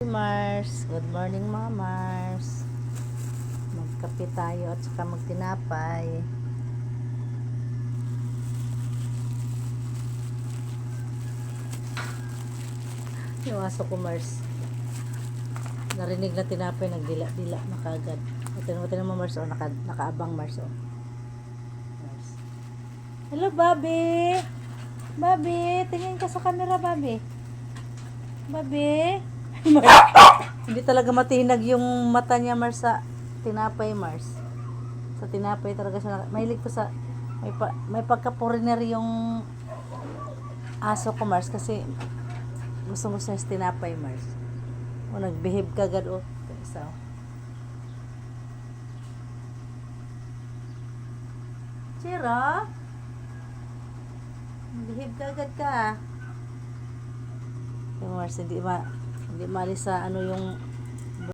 Mars, good morning mga Mars. Magkape tayo at saka magtinapay. Yung aso ko Mars. Narinig na tinapay, nagdila-dila na kagad. Mo, tinan mo Mars, oh, naka, nakaabang Mars, oh. Mars. Hello, Bobby! Bobby, tingin ka sa camera, Bobby. Bobby? Hindi talaga matinag yung mata niya, Mars, sa tinapay, Mars. Sa tinapay talaga siya. Mahilig ko sa... May, pa, may pagka-foreigner yung aso ko, Mars, kasi gusto niya sa tinapay, Mars. O, nag-behave ka agad, o. Oh. Chira? Behave ka agad ka, ah. Mars, hindi ma hindi maalis sa ano yung